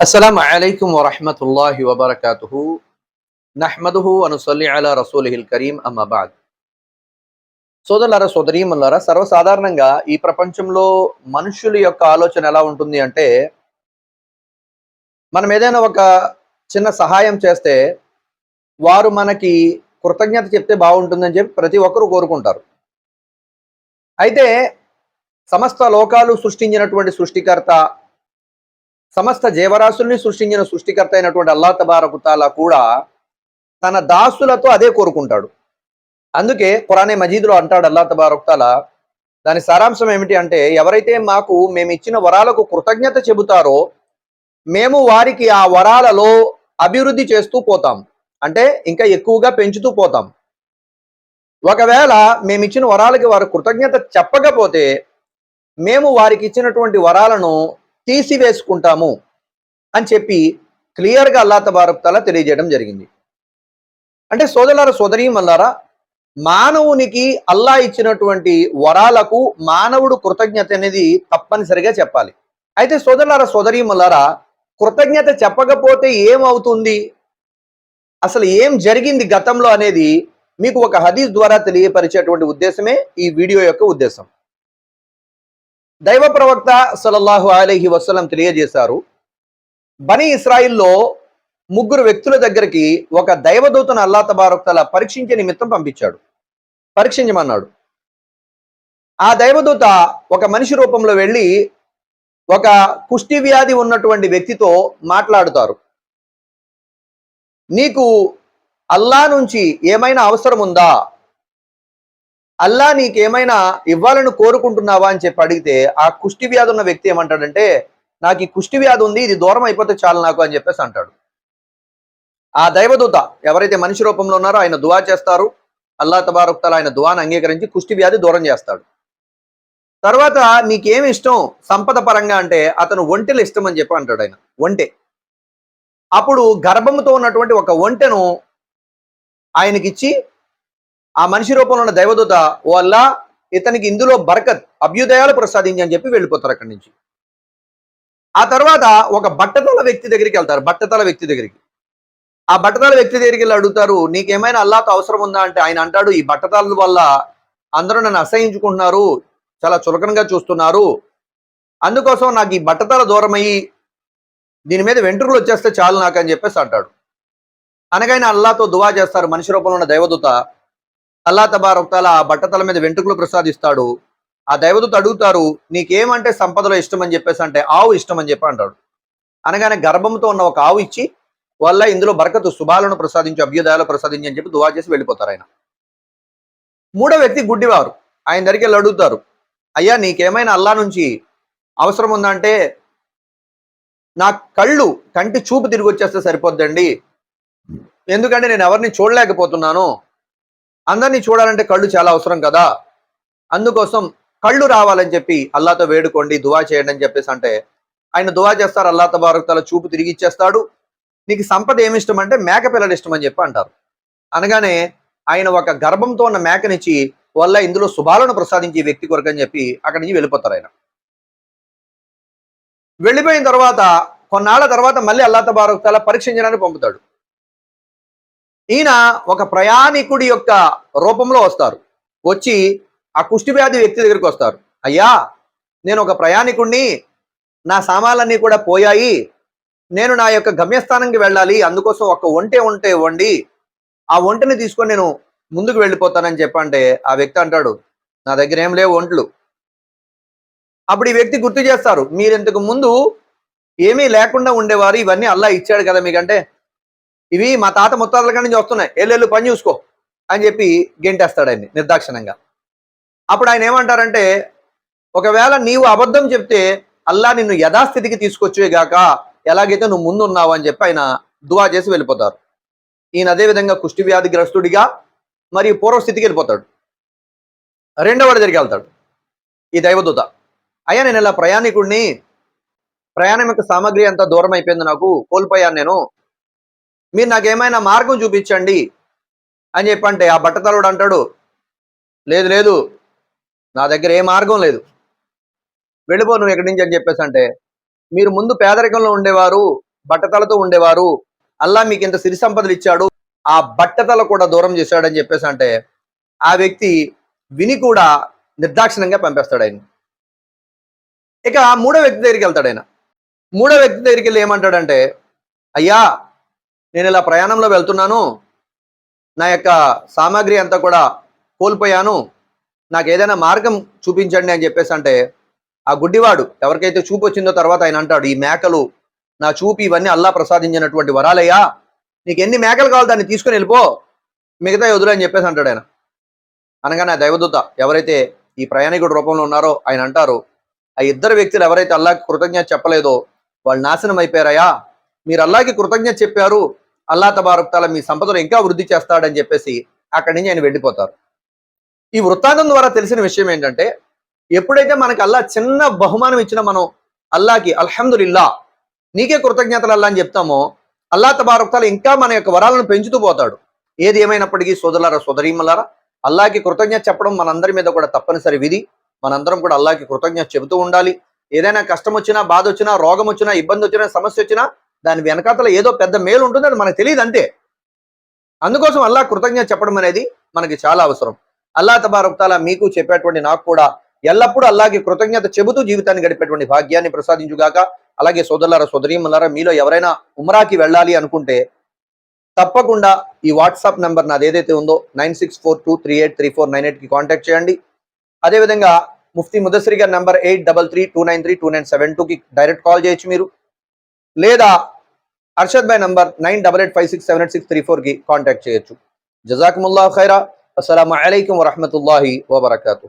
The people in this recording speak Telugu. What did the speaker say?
అస్సలం అలైకుం వరహమతుల్లాహి వబర్కాతు నహ్మదుహు అనుసల్లి రసూల్ హిల్ కరీం అమ్మబాద్ సోదరులార సోదరీమల్లారా సర్వసాధారణంగా ఈ ప్రపంచంలో మనుషుల యొక్క ఆలోచన ఎలా ఉంటుంది అంటే మనం ఏదైనా ఒక చిన్న సహాయం చేస్తే వారు మనకి కృతజ్ఞత చెప్తే బాగుంటుందని చెప్పి ప్రతి ఒక్కరూ కోరుకుంటారు. అయితే సమస్త లోకాలు సృష్టించినటువంటి సృష్టికర్త సమస్త జీవరాశుల్ని సృష్టించిన సృష్టికర్త అయినటువంటి అల్లా తబారకుతాలా కూడా తన దాసులతో అదే కోరుకుంటాడు. అందుకే పురాణే మజీద్లో అంటాడు అల్లా తబారకుతాలా దాని సారాంశం ఏమిటి అంటే ఎవరైతే మాకు మేము ఇచ్చిన వరాలకు కృతజ్ఞత చెబుతారో మేము వారికి ఆ వరాలలో అభివృద్ధి చేస్తూ పోతాం. అంటే ఇంకా ఎక్కువగా పెంచుతూ పోతాం. ఒకవేళ మేము ఇచ్చిన వరాలకి వారు కృతజ్ఞత చెప్పకపోతే మేము వారికి ఇచ్చినటువంటి వరాలను తీసివేసుకుంటాము అని చెప్పి క్లియర్గా అల్లా తబారక్తాలా తెలియజేయడం జరిగింది. అంటే సోదరులారా సోదరీమల్లారా మానవునికి అల్లా ఇచ్చినటువంటి వరాలకు మానవుడు కృతజ్ఞత అనేది తప్పనిసరిగా చెప్పాలి. అయితే సోదరులారా సోదరీమల్లారా కృతజ్ఞత చెప్పకపోతే ఏమవుతుంది? అసలు ఏం జరిగింది గతంలో అనేది మీకు ఒక హదీస్ ద్వారా తెలియపరిచేటువంటి ఉద్దేశమే ఈ వీడియో యొక్క ఉద్దేశం. దైవ ప్రవక్త సలల్లాహు అలైహి వసలం తెలియజేశారు బని ఇస్రాయిల్లో ముగ్గురు వ్యక్తుల దగ్గరికి ఒక దైవదూతను అల్లా తబారక్తల పరీక్షించే నిమిత్తం పంపించాడు. పరీక్షించమన్నాడు. ఆ దైవదూత ఒక మనిషి రూపంలో వెళ్ళి ఒక కుష్టి వ్యాధి ఉన్నటువంటి వ్యక్తితో మాట్లాడుతారు. నీకు అల్లా నుంచి ఏమైనా అవసరం ఉందా అల్లా నీకేమైనా ఇవ్వాలని కోరుకుంటున్నావా అని చెప్పి అడిగితే ఆ కుష్టి వ్యాధి ఉన్న వ్యక్తి ఏమంటాడంటే నాకు ఈ కుష్టి వ్యాధి ఉంది ఇది దూరం అయిపోతే చాలు నాకు అని చెప్పేసి అంటాడు. ఆ దైవదూత ఎవరైతే మనిషి రూపంలో ఉన్నారో ఆయన దువా చేస్తారు. అల్లా తబారుక్తల ఆయన దువాను అంగీకరించి కుష్టి వ్యాధి దూరం చేస్తాడు. తర్వాత నీకేమి ఇష్టం సంపద పరంగా అంటే అతను ఒంటెలు ఇష్టం అని చెప్పి అంటాడు ఆయన ఒంటె. అప్పుడు గర్భంతో ఉన్నటువంటి ఒక ఒంటెను ఆయనకిచ్చి ఆ మనిషి రూపంలో ఉన్న దైవదూత వల్ల ఇతనికి ఇందులో బరకత్ అభ్యుదయాలు ప్రసాదించి అని చెప్పి వెళ్ళిపోతారు అక్కడి నుంచి. ఆ తర్వాత ఒక బట్టతల వ్యక్తి దగ్గరికి వెళ్తారు బట్టతల వ్యక్తి దగ్గరికి. ఆ బట్టతల వ్యక్తి దగ్గరికి వెళ్ళి అడుగుతారు నీకేమైనా అల్లాతో అవసరం ఉందా? అంటే ఆయన అంటాడు ఈ బట్టతల వల్ల అందరూ నన్ను అసహించుకుంటున్నారు చాలా చులకనగా చూస్తున్నారు. అందుకోసం నాకు ఈ బట్టతల దూరమయ్యి దీని మీద వెంట్రుకలు వచ్చేస్తే చాలు నాకు అని చెప్పేసి అంటాడు. అనగానే అల్లాతో దువా చేస్తారు మనిషి రూపంలో ఉన్న దైవదూత. అల్లా తబారొక్తాల ఆ బట్టతల మీద వెంట్రుకలు ప్రసాదిస్తాడు. ఆ దైవదూత అడుగుతారు నీకేమంటే సంపదలో ఇష్టం అని చెప్పేసి అంటే ఆవు ఇష్టం అని చెప్పి అంటాడు. అనగానే గర్భంతో ఉన్న ఒక ఆవు ఇచ్చి వల్ల ఇందులో బరకతు శుభాలను ప్రసాదించి అభ్యుదయాలు ప్రసాదించి అని చెప్పి దువా చేసి వెళ్ళిపోతారు ఆయన. మూడో వ్యక్తి గుడ్డివారు. ఆయన దగ్గరికి వెళ్ళి అడుగుతారు అయ్యా నీకేమైనా అల్లా నుంచి అవసరం ఉందంటే నా కళ్ళు కంటి చూపు తిరిగి వచ్చేస్తే సరిపోద్దండి. ఎందుకంటే నేను ఎవరిని చూడలేకపోతున్నాను. అందరినీ చూడాలంటే కళ్ళు చాలా అవసరం కదా. అందుకోసం కళ్ళు రావాలని చెప్పి అల్లాతో వేడుకోండి దువా చేయండి అని చెప్పేసి అంటే ఆయన దువా చేస్తారు అల్లా తబారక్ చూపు తిరిగి ఇచ్చేస్తాడు. నీకు సంపద ఏమి ఇష్టం అంటే మేక పిల్లలు ఇష్టం అని చెప్పి అంటారు. అనగానే ఆయన ఒక గర్భంతో ఉన్న మేకనిచ్చి వల్ల ఇందులో శుభాలను ప్రసాదించే వ్యక్తి కొరకు అని చెప్పి అక్కడి నుంచి వెళ్ళిపోతారు ఆయన. వెళ్ళిపోయిన తర్వాత కొన్నాళ్ళ తర్వాత మళ్ళీ అల్లా తబారక్ తల పరీక్షించడానికి పంపుతాడు. ఈయన ఒక ప్రయాణికుడి యొక్క రూపంలో వస్తారు. వచ్చి ఆ కుష్టివ్యాధి వ్యక్తి దగ్గరికి వస్తారు. అయ్యా నేను ఒక ప్రయాణికుడిని నా సామాన్లన్నీ కూడా పోయాయి. నేను నా యొక్క గమ్యస్థానంకి వెళ్ళాలి. అందుకోసం ఒక ఒంటె ఉంటే ఇవ్వండి ఆ ఒంటెని తీసుకొని నేను ముందుకు వెళ్ళిపోతానని చెప్పంటే ఆ వ్యక్తి అంటాడు నా దగ్గర ఏం లేవు ఒంట్లు. అప్పుడు ఈ వ్యక్తి గుర్తు చేస్తారు మీరు ఇంతకు ముందు ఏమీ లేకుండా ఉండేవారు. ఇవన్నీ అల్లా ఇచ్చాడు కదా మీకంటే. ఇవి మా తాత ముత్తాతల కాడి నుంచి వస్తున్నాయి. ఎల్లెళ్ళు పని చూసుకో అని చెప్పి గెంటేస్తాడు ఆయన్ని నిర్దాక్షిణంగా. అప్పుడు ఆయన ఏమంటారంటే ఒకవేళ నీవు అబద్ధం చెప్తే అల్లా నిన్ను యథాస్థితికి తీసుకొచ్చేగాక ఎలాగైతే నువ్వు ముందున్నావు అని చెప్పి ఆయన దువా చేసి వెళ్ళిపోతారు. ఈయన అదేవిధంగా కుష్టి వ్యాధిగ్రస్తుడిగా మరియు పూర్వస్థితికి వెళ్ళిపోతాడు. రెండవది దగ్గరికి వెళ్తాడు ఈ దైవదూత. అయ్యా నేను ఇలా ప్రయాణికుడిని ప్రయాణం యొక్క సామాగ్రి అంతా దూరం అయిపోయింది నాకు కోల్పోయాను నేను మీరు నాకు ఏమైనా మార్గం చూపించండి అని చెప్పంటే ఆ బట్టతలుడు అంటాడు లేదు లేదు నా దగ్గర ఏ మార్గం లేదు. వెళ్ళిపో నువ్వు ఎక్కడి నుంచి అని చెప్పేసి అంటే మీరు ముందు పేదరికంలో ఉండేవారు బట్టతలతో ఉండేవారు అల్లా మీకు ఇంత సిరి సంపదలు ఇచ్చాడు ఆ బట్టతల కూడా దూరం చేశాడని చెప్పేసి అంటే ఆ వ్యక్తి విని కూడా నిర్దాక్షిణంగా పంపేస్తాడు ఆయన ఇక మూడో వ్యక్తి దగ్గరికి వెళ్తాడు ఆయన. మూడో వ్యక్తి దగ్గరికి వెళ్ళి ఏమంటాడంటే అయ్యా నేను ఇలా ప్రయాణంలో వెళ్తున్నాను. నా యొక్క సామాగ్రి అంతా కూడా కోల్పోయాను. నాకు ఏదైనా మార్గం చూపించండి అని చెప్పేసి అంటే ఆ గుడ్డివాడు ఎవరికైతే చూపు వచ్చిందో తర్వాత ఆయన అంటాడు ఈ మేకలు నా చూపు ఇవన్నీ అల్లా ప్రసాదించినటువంటి వరాలయ్యా. నీకు ఎన్ని మేకలు కావాలి దాన్ని తీసుకుని వెళ్ళిపో. మిగతా వదులు అని చెప్పేసి అంటాడు ఆయన. అనగానే నా దైవదూత ఎవరైతే ఈ ప్రయాణికుడు రూపంలో ఉన్నారో ఆయన అంటారు ఆ ఇద్దరు వ్యక్తులు ఎవరైతే అల్లాకి కృతజ్ఞత చెప్పలేదో వాళ్ళు నాశనం అయిపోయారయా మీరు అల్లాకి కృతజ్ఞత చెప్పారు అల్లా తబారుక్తాల మీ సంపదను ఇంకా వృద్ధి చేస్తాడని చెప్పేసి అక్కడి నుంచి ఆయన వెళ్ళిపోతారు. ఈ వృత్తాంతం ద్వారా తెలిసిన విషయం ఏంటంటే ఎప్పుడైతే మనకి అల్లా చిన్న బహుమానం ఇచ్చిన మనం అల్లాకి అల్హమ్దుల్లా నీకే కృతజ్ఞతలు అల్లా అని చెప్తామో అల్లా తబారుక్తాలు ఇంకా మన యొక్క వరాలను పెంచుతూ పోతాడు. ఏది ఏమైనప్పటికీ సోదరులారా సోదరీమలారా అల్లాకి కృతజ్ఞత చెప్పడం మనందరి మీద కూడా తప్పనిసరి విధి. మనందరం కూడా అల్లాకి కృతజ్ఞత చెబుతూ ఉండాలి. ఏదైనా కష్టం వచ్చినా బాధ వచ్చినా రోగం వచ్చినా ఇబ్బంది వచ్చినా సమస్య వచ్చినా దాని వెనకాతల ఏదో పెద్ద మేలు ఉంటుంది అది మనకు తెలియదు అంతే. అందుకోసం అల్లా కృతజ్ఞత చెప్పడం అనేది మనకి చాలా అవసరం. అల్లా తబారక్తాల మీకు చెప్పేటువంటి నాకు కూడా ఎల్లప్పుడూ అల్లాకి కృతజ్ఞత చెబుతూ జీవితాన్ని గడిపేటువంటి భాగ్యాన్ని ప్రసాదించుగాక అలాగే సోదరులారా సోదరీమలారా మీలో ఎవరైనా ఉమ్రాకి వెళ్ళాలి అనుకుంటే తప్పకుండా ఈ వాట్సాప్ నెంబర్ నాది ఏదైతే ఉందో nine six four two three eight three four nine ఎయిట్కి కాంటాక్ట్ చేయండి. అదేవిధంగా ముఫ్తీ ముదస్సిరి గారి number eight double three two nine three two nine seven టూకి డైరెక్ట్ కాల్ చేయొచ్చు మీరు. లేదా అర్షద్ భాయ్ number nine double eight five six seven eight six three ఫోర్కి కాంటాక్ట్ చేయొచ్చు. జజాకుముల్లా ఖైరా. అస్సలం అయికం వరహమతుల్లాహి వబర్కూ